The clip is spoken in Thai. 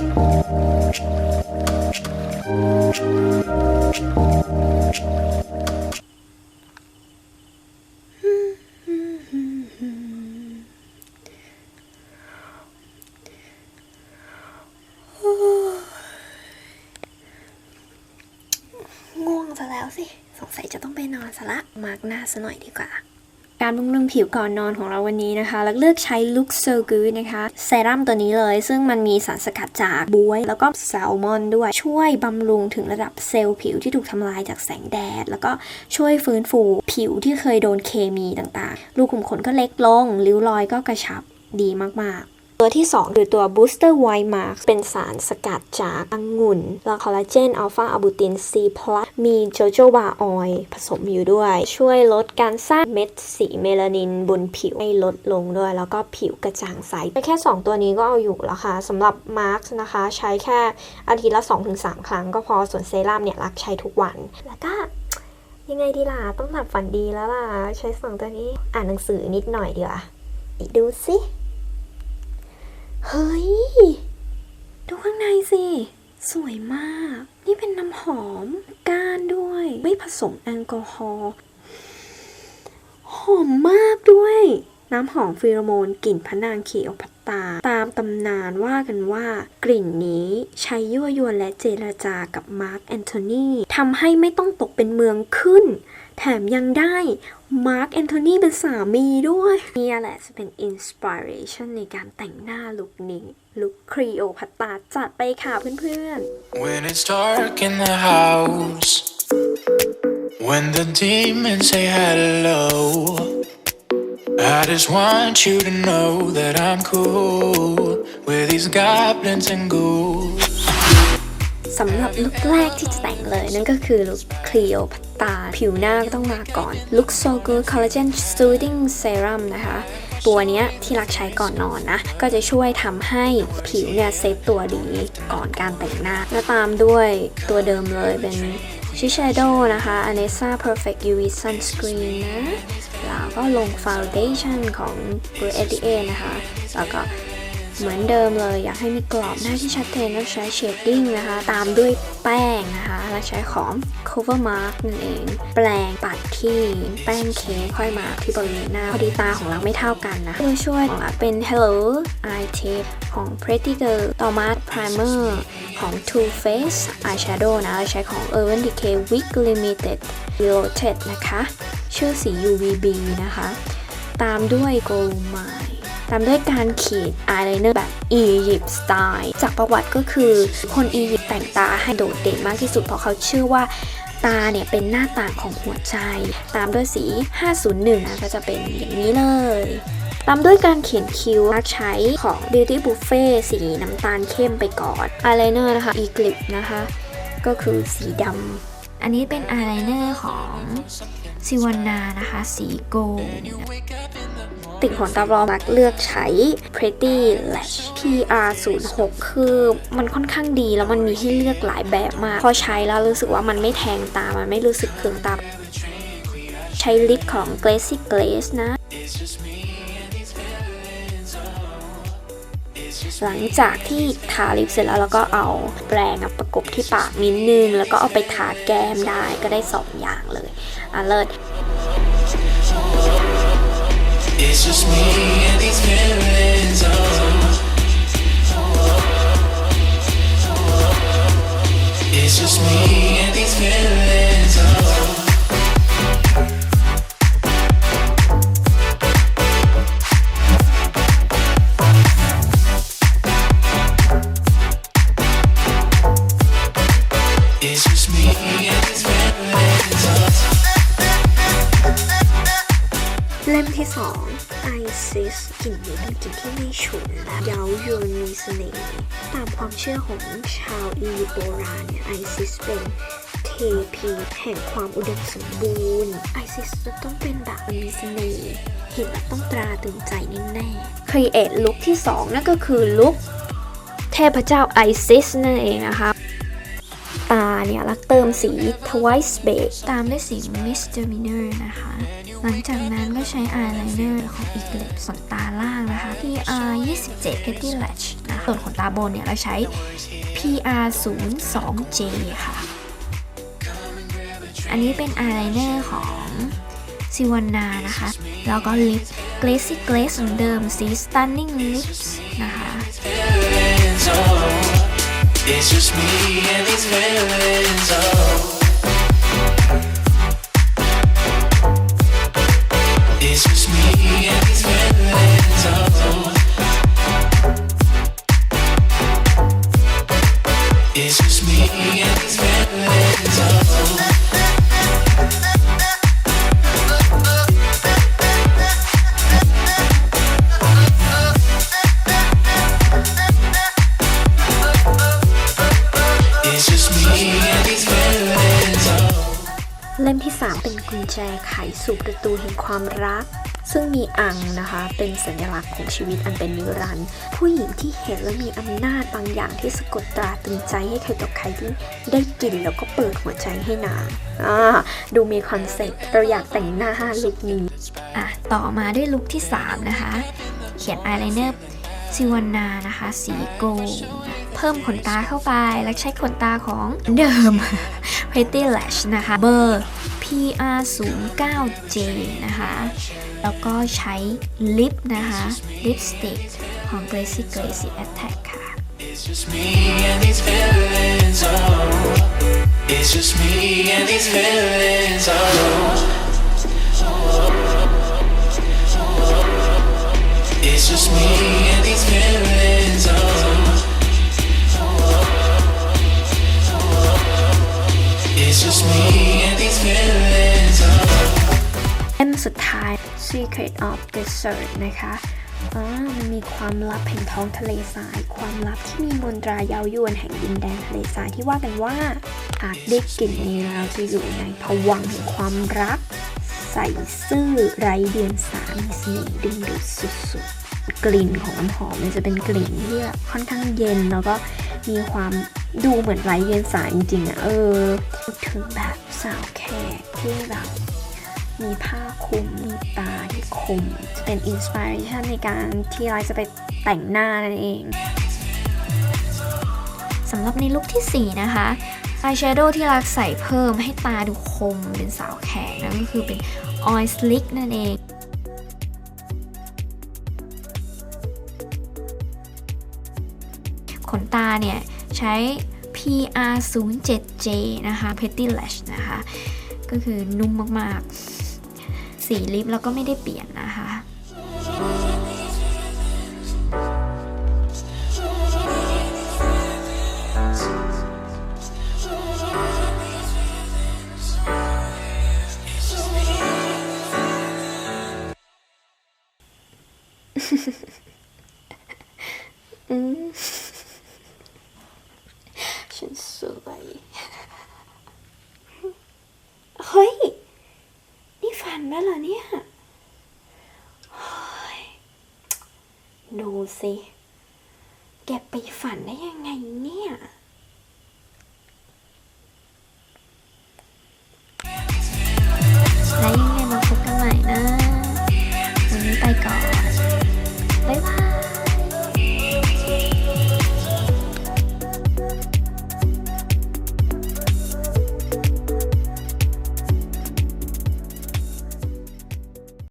ง่วงซะแล้วสิ สงสัยจะต้องไปนอนซะละ มาร์กหน้าซะหน่อยดีกว่า การบำรุงผิวก่อนนอนของเราวันนี้นะคะ แล้วเลือกใช้ Look So Good นะคะเซรั่มตัวนี้เลย ซึ่งมันมีสารสกัดจากบวย แล้วก็แซลมอนด้วย ช่วยบำรุงถึงระดับเซลล์ผิวที่ถูกทำลายจากแสงแดด แล้วก็ช่วยฟื้นฟูผิวที่เคยโดนเคมีต่างๆ รูขุมขนก็เล็กลง ริ้วรอยก็กระชับดีมากๆ ตัวที่2คือตัว Booster White Mark เป็นสารสกัดจากองุ่นและคอลลาเจนอัลฟาอะบูติน C+ มีโจโจบาออยผสมอยู่ด้วย ช่วยลดการสร้างเม็ดสีเมลานินบนผิวให้ลดลงด้วย แล้วก็ผิวกระจ่างใสแค่ 2 ตัวนี้ก็เอาอยู่แล้วค่ะสำหรับมาร์กนะคะ ใช้แค่อาทิตย์ละ 2-3 ครั้งก็พอส่วนเซรั่มเนี่ยรักใช้ทุกวัน แล้วก็ยังไงดีล่ะ ต้องหลับฝันดีแล้วล่ะ ใช้สองตัวนี้ อ่านหนังสือนิดหน่อยดีกว่าดูสิ เฮ้ย ดูข้างในสิ สวยมาก นี่เป็นน้ำหอม ก้านด้วย ไม่ผสมแอลกอฮอล์ หอมมากด้วย น้ำหอมฟีโรโมนกลิ่นพระนางเขียวพัตตา ตามตำนานว่ากันว่า กลิ่นนี้ใช้ยั่วยวนและเจรจากับมาร์คแอนโทนีทำให้ไม่ต้องตกเป็นเมืองขึ้น แถมยังได้มาร์คแอนโทนีเป็นสามีด้วยนี่แหละจะเป็นอินสปิเรชันในการแต่งหน้าลุคนี้ลุคครีโอพัตตาจัดไปค่ะเพื่อนๆ When it's dark in the house, when the demons say hello, I just want you to know that I'm cool with these goblins and ghouls. สำหรับลุคแรกที่จะแต่งเลย นั่นก็คือลุคคลีโอพัตตา ผิวหน้าก็ต้องมาก่อนลุค So Good Collagen Soothing Serum นะคะ ตัวเนี้ยที่รักใช้ก่อนนอนนะ ก็จะช่วยทำให้ผิวเนี่ยเซตตัวดีก่อนการแต่งหน้าและตามด้วยตัวเดิมเลยเป็น ชิช a d o w นะคะ Anessa Perfect UV Sunscreen นะ แล้วก็ลง Foundation ของ Blue 88นะคะ แล้วก็ เหมือนเดิมเลยอยากให้มีกรอบหน้าที่ชัดเจนแล้วใช้เชดดิ้งนะคะ ตามด้วยแป้งนะคะ และใช้ของ cover mark นั่นเอง แปรงปัดที่แป้งเค้กค่อยมาที่บริเวณหน้า พอดีตาของเราไม่เท่ากันนะตัวช่วยของเราเป็น hello eye tip ของ pretty girl ต่อมา primer ของ Too Faced eyeshadow นะและใช้ของ Urban Decay Wig Limited Reloaded นะคะ ชื่อสี UVB นะคะ ตามด้วย Gold Mine ตามด้วยการขีดอายไลเนอร์แบบอียิปต์สไตล์จากประวัติก็คือ คนอียิปต์แต่งตาให้โดดเด่นมากที่สุดเพราะเขาเชื่อว่าตาเนี่ยเป็นหน้าต่างของหัวใจ ตามด้วยสี 501 นะก็จะเป็นอย่างนี้เลย ตามด้วยการเขียนคิ้วใช้ของ Beauty Buffet สีน้ำตาลเข้มไปก่อนอายไลเนอร์นะคะ e c l i p นะคะ ก็คือสีดำ อันนี้เป็นอายไลเนอร์ของซิวันนานะคะ สีโกล ติดขนตาปลอมมักเลือกใช้ Pretty Lash PR06 คือมันค่อนข้างดีแล้วมันมีให้เลือกหลายแบบมาก พอใช้แล้วรู้สึกว่ามันไม่แทงตา มันไม่รู้สึกเคืองตา ใช้ลิปของ g l a s y Glaze นะหลังจากที่ทาลิปเสร็จแล้วเราก็เอาแปรงประกบที่ปากนิดนึง แล้วก็เอาไปทาแก้มได้ก็ได้สองอย่างเลยอะเลิศ It's just me and these feelings. Oh. It's just me and these. Isis กลิ่นนี้เป็นกลิ่นที่ไม่ฉุนและเย้ายวนมีเสน่ห์ตามความเชื่อของชาวอียิปต์โบราณเนี่ย Isis เป็นเทพีแห่งความอุดมสมบูรณ์ Isis จะต้องเป็นแบบมีเสน่ห์เห็นแล้วต้องตราตึงใจแน่ๆ Create ลุคที่ 2 นั่นก็คือลุคเทพเจ้า Isis นั่นเองนะคะตาเนี่ยลักเติมสี Twice Beige ตามด้วยสี Misdemeanor นะคะ หลังจากนั้นก็ใช้อายไลเนอร์ของอีกเล็บส่วนตาล่างนะคะ PR 27 Petty Lash นะคะส่วนขนตาบนเนี่ยเราใช้ PR 02 J ค่ะ อันนี้เป็นอายไลเนอร์ของซิวานานะคะ แล้วก็ลิป Glazy Glaze เหมือนเดิมสี Stunning Lips นะคะ It's just me and these feelings, oh. เล่มที่ 3 เป็นกุญแจไขสู่ประตูแห่งความรัก ซึ่งมีอังนะคะเป็นสัญลักษณ์ของชีวิตอันเป็นนิรันดร์ผู้หญิงที่เห็นและมีอำนาจบางอย่างที่สะกดตราตึงใจให้ใครต่อใครที่ได้กลิ่นแล้วก็เปิดหัวใจให้นางอ่าดูมีคอนเซ็ปต์เราอยากแต่งหน้าลุคนี้อะต่อมาด้วยลุคที่ 3 นะคะ เขียนอายไลเนอร์ซิวานานะคะ สีโกล์เพิ่มขนตาเข้าไป แล้วใช้ขนตาของเดิม Pretty Lash นะคะเบอร์ PR 0 9 J นะคะ แล้วก็ใช้ลิปนะคะลิปสติกของ Glacy Glacy Attack ค่ะ It's just me and these feelings, oh. It's just me and these feelings, oh. It's just me and these เล่มสุดท้าย Secret of Desert นะคะอ่ามันมีความลับแห่งท้องทะเลทราย ความลับที่มีมนตราย้ายวนแห่งดินแดนทะเลทรายที่ว่ากันว่าหากได้กลิ่นนี้แล้วจะอยู่ในภวังแห่งความรัก ใส่ซื่อไร้เดียงสามีเสน่ห์ดึงดูดสุดๆ กลิ่นของน้ำหอมมันจะเป็นกลิ่นที่ค่อนข้างเย็นแล้วก็มีความ ดูเหมือนไร้เดียงสาจริงๆอะเออ ถึงแบบสาวแขกที่แบบมีผ้าคลุมมีตาที่คม จะเป็นอินสปิเรชันในการที่เราจะไปแต่งหน้านั่นเองสำหรับในลุคที่ 4 นะคะอายแชโดว์ที่รักใส่เพิ่มให้ตาดูคมเป็นสาวแขกนั่นก็คือเป็น Oil Slick นั่นเองขนตาเนี่ย ใช้ PR 0 7 J นะคะ Petty Lash นะคะ ก็คือนุ่มมากๆ สีลิปแล้วก็ไม่ได้เปลี่ยนนะคะ นี่ฝันแล้วเหรอเนี่ย ดูสิ แกไปฝันได้ยังไงเนี่ย